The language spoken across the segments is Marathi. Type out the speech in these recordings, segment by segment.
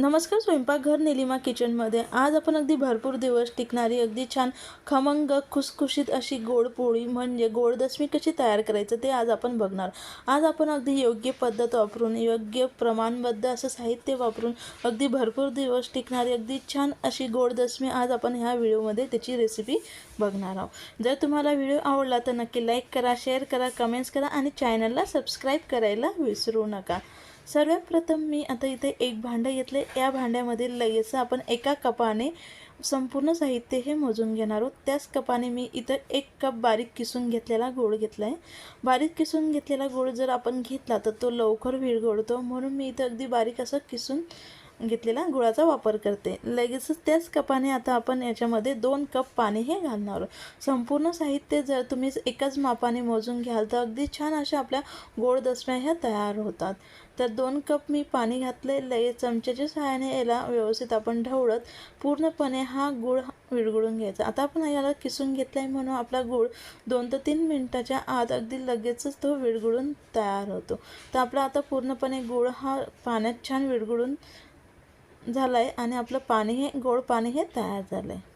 नमस्कार स्वयंपाकघर निलिमा किचनमध्ये. आज आपण अगदी भरपूर दिवस टिकणारी अगदी छान खमंग खुसखुशीत अशी गोड पोळी म्हणजे गोडदसमी कशी तयार करायचं ते आज आपण बघणार. आज आपण अगदी योग्य पद्धत वापरून योग्य प्रमाणबद्ध असं साहित्य वापरून अगदी भरपूर दिवस टिकणारी अगदी छान अशी गोड आज आपण ह्या व्हिडिओमध्ये त्याची रेसिपी बघणार आहोत. जर तुम्हाला व्हिडिओ आवडला तर नक्की लाईक करा शेअर करा कमेंट्स करा आणि चॅनलला सबस्क्राईब करायला विसरू नका. सर्वात प्रथम मी आता इथे एक भांडं घेतले. या भांड्यामध्ये लगेच आपण एका कपाने संपूर्ण साहित्य हे मोजून घेणार आहोत. त्याच कपाने मी इथं एक कप बारीक किसून घेतलेला गोळ घेतला आहे बारीक किसून घेतलेला गोळ जर आपण घेतला तर तो लवकर विरघळतो. म्हणून मी इथं अगदी बारीक असं किसून घेतलेला गुळाचा वापर करते. लगेचच त्याच कपाने आता आपण याच्यामध्ये दोन कप पाणी हे घालणार आहोत. संपूर्ण साहित्य जर तुम्ही एकाच मापाने मोजून घ्याल तर अगदी छान अशा आपल्या गोड दसम्या ह्या तयार होतात. तर दोन कप मी पाणी घातले आहे चमच्याच्या सहाय्याने याला व्यवस्थित आपण ढवळत पूर्णपणे हा गूळ विरगळून घ्यायचा. आता आपण याला किसून घेतला आहे म्हणून आपला गूळ दोन ते तीन मिनटाच्या आत अगदी लगेचच तो विरगुळून तयार होतो. तर आपला आता पूर्णपणे गूळ हा पाण्यात छान विरघळून झाला आहे आणि आपलं पाणी हे गोड पाणी हे तयार झालं आहे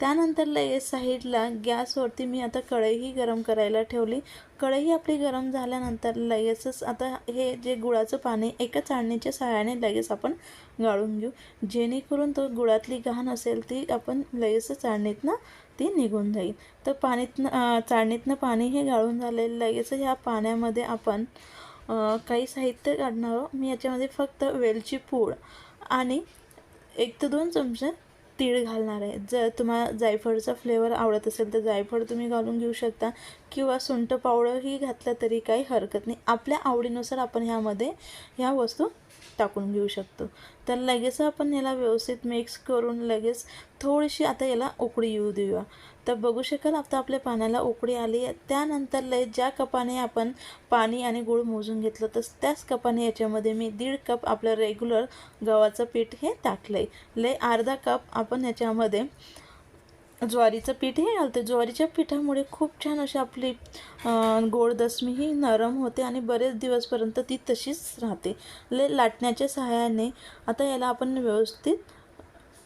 त्यानंतर लगेच साईडला गॅसवरती मी आता कढईही गरम करायला ठेवली. कढई आपली गरम झाल्यानंतर लगेचच आता हे जे गुळाचं पाणी एका चाळणीच्या सहाय्याने लगेच आपण गाळून घेऊ. जेणेकरून तो गुळातली घाण असेल ती आपण लगेच चाळणीतनं ती निघून जाईल. तर पाणीतनं चाळणीतनं पाणी हे गाळून झाले लगेच ह्या पाण्यामध्ये आपण काही साहित्य काढणार आहोत. मी याच्यामध्ये फक्त वेलची पूड आणि एक ते दोन चमचे तीळ घालणार आहे. जर तुम्हाला जायफळचा फ्लेवर आवडत असेल तर जायफळ तुम्ही घालून घेऊ शकता. किंवा सुंठ पावडरही घातलं तरी काही हरकत नाही. आपल्या आवडीनुसार आपण ह्यामध्ये ह्या वस्तू टाकून घेऊ शकतो. तर लगेच आपण याला व्यवस्थित मिक्स करून लगेच थोडीशी आता याला उकळी येऊ देऊया. तर बघू शकाल आता आपल्या पाण्याला उकळी आली आहे. त्यानंतर लय ज्या कपाने आपण पाणी आणि गूळ मोजून घेतलं तर त्याच कपाने याच्यामध्ये मी दीड कप आपलं रेग्युलर गव्हाचं पीठ हे टाकलं आहे लय अर्धा कप आपण याच्यामध्ये ज्वारीचं पीठ हे घालते. ज्वारीच्या पिठामुळे खूप छान अशी आपली गोडदसमी ही नरम होते आणि बरेच दिवसपर्यंत ती तशीच राहते. ले लाटण्याच्या सहाय्याने आता याला आपण व्यवस्थित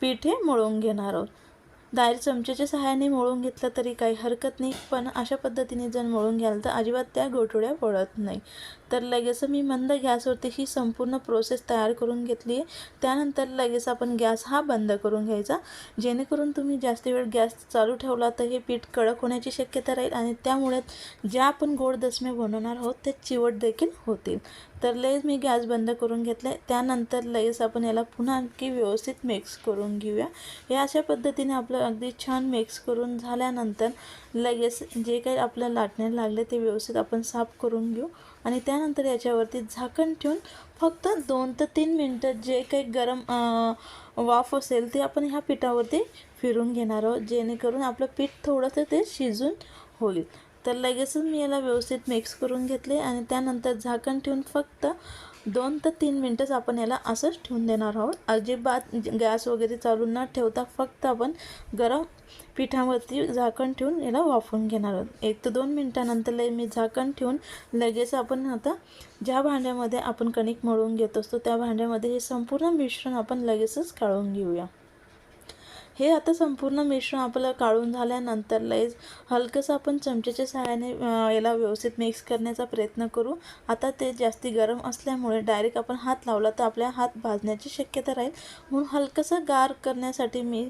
पीठ हे मळून घेणार आहोत. दायर चमच्याच्या सहाय्याने मळून घेतलं तरी काही हरकत नाही पण अशा पद्धतीने जर मळून घ्याल तर अजिबात त्या गोठोड्या पडत नाही. तर लगेच मी मंद गॅसवरती ही संपूर्ण प्रोसेस तयार करून घेतली आहे त्यानंतर लगेच आपण गॅस हा बंद करून घ्यायचा. जेणेकरून तुम्ही जास्त वेळ गॅस चालू ठेवला तर हे पीठ कडक होण्याची शक्यता राहील आणि त्यामुळे ज्या आपण गोड दशम्या बनवणार आहोत त्या चिवट देखील होतील. तर लगेच मी गॅस बंद करून घेतला आहे त्यानंतर लगेच आपण याला पुन्हा आणखी व्यवस्थित मिक्स करून घेऊया. हे अशा पद्धतीने आपलं अगदी छान मिक्स करून झाल्यानंतर लगेच जे काही आपल्या लाटण्याला लागले ते व्यवस्थित आपण साफ करून घेऊ. आणि त्यानंतर याच्यावरती झाकण ठेवून फक्त दोन ते तीन मिनटं जे काही गरम वाफ असेल ते आपण ह्या पिठावरती फिरून घेणार आहोत जेणेकरून आपलं पीठ थोडंसं ते शिजून होईल. तर लगेचच मी याला व्यवस्थित मिक्स करून घेतले आणि त्यानंतर झाकण ठेवून फक्त दोन ते तीन मिनटंच आपण याला असंच ठेवून देणार आहोत. अजिबात गॅस वगैरे चालू न ठेवता फक्त आपण गरम पिठावरती झाकण ठेवून याला वाफवून घेणार आहोत. एक ते दोन मिनटानंतर मी झाकण ठेवून लगेच आपण आता ज्या भांड्यामध्ये आपण कणिक मळून घेत असतो त्या भांड्यामध्ये हे संपूर्ण मिश्रण आपण लगेचच काढून घेऊया. हे आता संपूर्ण मिश्रण आपलं काढून झाल्यानंतर लयच हलकंसं आपण चमच्याच्या सहाय्याने याला व्यवस्थित मिक्स करण्याचा प्रयत्न करू. आता ते जास्ती गरम असल्यामुळे डायरेक्ट आपण हात लावला तर आपल्या हात भाजण्याची शक्यता राहील. म्हणून हलकंसं गार करण्यासाठी मी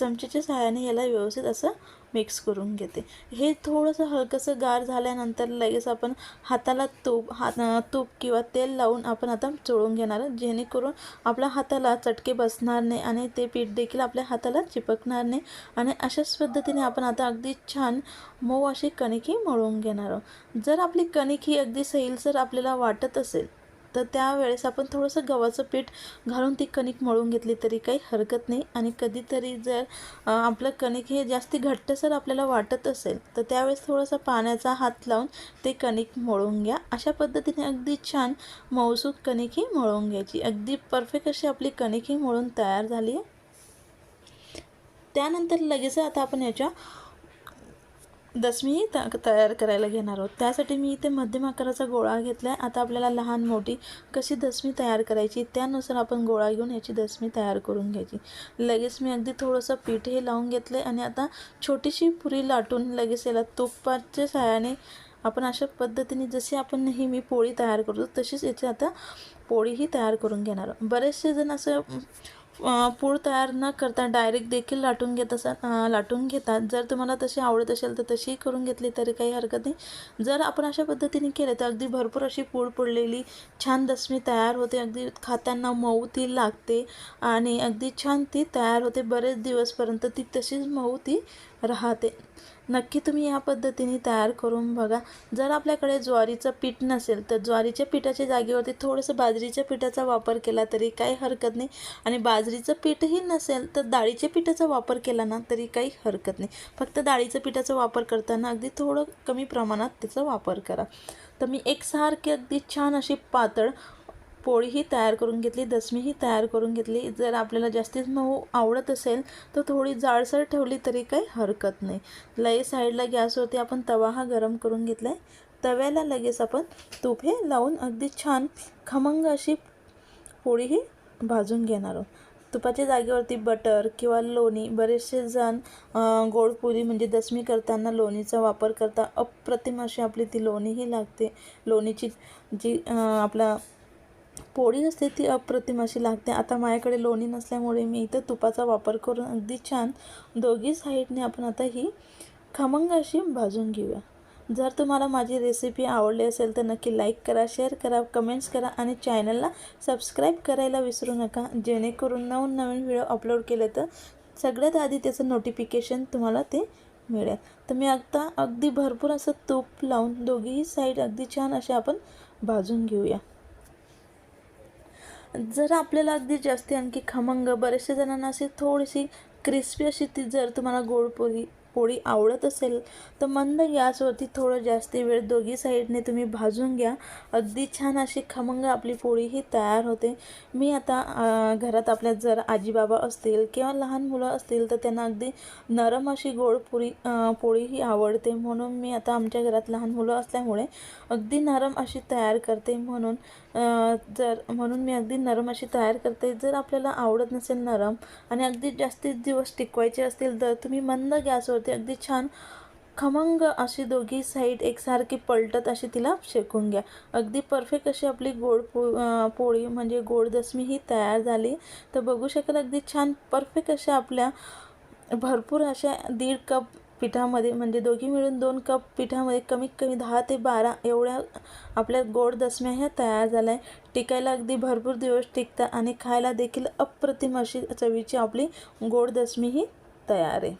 चमचीच्या सहाय्याने याला व्यवस्थित असं मिक्स करून घेते. हे थोडंसं हलकंसं गार झाल्यानंतर लगेच आपण हाताला तूप हात तूप किंवा तेल लावून आपण आता चोळून घेणार जेणेकरून आपल्या हाताला चटके बसणार नाही आणि ते पीठ देखील आपल्या हाताला चिपकणार नाही आणि अशाच पद्धतीने आपण आता अगदी छान मऊ अशी कणिक ही मळून घेणार आहोत. जर आपली कणिक ही अगदी सैलसर आपल्याला वाटत असेल तर त्यावेळेस आपण थोडंसं गव्हाचं पीठ घालून ती कणिक मळून घेतली तरी काही हरकत नाही. आणि कधीतरी जर आपलं कणिक हे जास्ती घट्टसर आपल्याला वाटत असेल तर त्यावेळेस थोडंसं पाण्याचा हात लावून ते कणिक मळून घ्या. अशा पद्धतीने अगदी छान मौसूक कणिक ही मळून घ्यायची. अगदी परफेक्ट अशी आपली कणिक ही मळून तयार झाली आहे. त्यानंतर लगेच आता आपण याच्या दसमीही त तयार करायला घेणार आहोत. त्यासाठी मी इथे मध्यम आकाराचा गोळा घेतला आहे आता आपल्याला लहान मोठी कशी दसमी तयार करायची त्यानुसार आपण गोळा घेऊन याची दसमी तयार करून घ्यायची. लगेच मी अगदी थोडंसं पीठ हे लावून घेतलं आहे आणि आता छोटीशी पुरी लाटून लगेच याला तुपाच्या सहाय्याने आपण अशा पद्धतीने जशी आपण नेहमी पोळी तयार करतो तशीच याची आता पोळीही तयार करून घेणार बरेचसे जण असं पूळ तयार न करता डायरेक्ट देखील लाटून घेत असा लाटून घेतात. जर तुम्हाला तशी आवडत असेल तर तशीही करून घेतली तरी काही हरकत नाही. जर आपण अशा पद्धतीने केलं तर अगदी भरपूर अशी पूळ पडलेली छान दसमी तयार होते. अगदी खाताना मऊ ती लागते आणि अगदी छान ती तयार होते. बरेच दिवसपर्यंत ती तशीच मऊ ती राहते. नक्की तुम्ही या पद्धतीने तयार करून बघा. जर आपल्याकडे ज्वारीचं पीठ नसेल तर ज्वारीच्या पिठाच्या जागेवरती थोडंसं बाजरीच्या पिठाचा वापर केला तरी काही हरकत नाही. आणि बाजरी बाजरीचं पीठही नसेल तर डाळीच्या पिठाचा वापर केला ना तरी काही हरकत नाही. फक्त डाळीचं पिठाचा वापर करताना अगदी थोडं कमी प्रमाणात त्याचा वापर करा. तर मी एकसारखी अगदी छान अशी पातळ पोळीही तयार करून घेतली दसमीही तयार करून घेतली. जर आपल्याला जास्तीत मऊ आवडत असेल तर थोडी जाडसर ठेवली तरी काही हरकत नाही. लई साईडला गॅसवरती आपण तवा हा गरम करून घेतला आहे तव्याला लगेच आपण तूप हे लावून अगदी छान खमंग अशी पोळीही भाजून घेणार आहोत. तुपाच्या जागेवरती बटर किंवा लोणी बरेचसे जण गोडपुरी गोड पुरी म्हणजे दसमी करताना लोणीचा वापर करता. अप्रतिम अशी आपली ती लोणीही लागते. लोणीची जी आपला पोळी असते ती अप्रतिम अशी लागते. आता माझ्याकडे लोणी नसल्यामुळे मी इथं तुपाचा वापर करून अगदी छान दोघी साईडने आपण आता ही खमंग अशी भाजून घेऊया. जर तुम्हाला माझी रेसिपी आवडली असेल तर नक्की लाईक करा शेअर करा कमेंट्स करा आणि चॅनलला सबस्क्राईब करायला विसरू नका. जेणेकरून नवीन नवीन व्हिडिओ अपलोड केले तर सगळ्यात आधी त्याचं नोटिफिकेशन तुम्हाला ते मिळेल. तर मी आत्ता अगदी भरपूर असं तूप लावून दोघीही साईड अगदी छान असे आपण भाजून घेऊया. जर आपल्याला अगदी जास्ती आणखी खमंग बऱ्याचशा जणांना अशी थोडीशी क्रिस्पी अशी ती जर तुम्हाला गोड पोळी पोळी आवडत असेल तर मंद गॅसवरती थोडं जास्त वेळ दोघी साईडने तुम्ही भाजून घ्या. अगदी छान अशी खमंग आपली पोळी ही तयार होते. मी आता घरात आपल्या जर आजीबाबा असतील किंवा लहान मुलं असतील तर त्यांना अगदी नरम अशी गोड पुरी पोळी ही आवडते. म्हणून मी आता आमच्या घरात लहान मुलं असल्यामुळे अगदी नरम अशी तयार करते. म्हणून जर म्हणून मी अगदी नरम अशी तयार करते. जर आपल्याला आवडत नसेल नरम आणि अगदी जास्तीत दिवस टिकवायचे असतील तर तुम्ही मंद होते. अगदी छान. खमंग अशी दोघी साईड एकसारखी पलटत अशी तिला शेकून घ्या. अगदी परफेक्ट अशी आपली गोड पो पोळी म्हणजे गोड दसमी ही तयार झाली. तर बघू शकाल अगदी छान परफेक्ट अशा आपल्या भरपूर अशा दीड कप पिठामध्ये म्हणजे दोघी मिळून दोन कप पिठामध्ये कमीत कमी दहा ते बारा एवढ्या आपल्या गोड दसम्या ह्या तयार झाल्या आहे टिकायला अगदी भरपूर दिवस टिकतात आणि खायला देखील अप्रतिम अशी चवीची आपली गोड दसमी ही तयार आहे.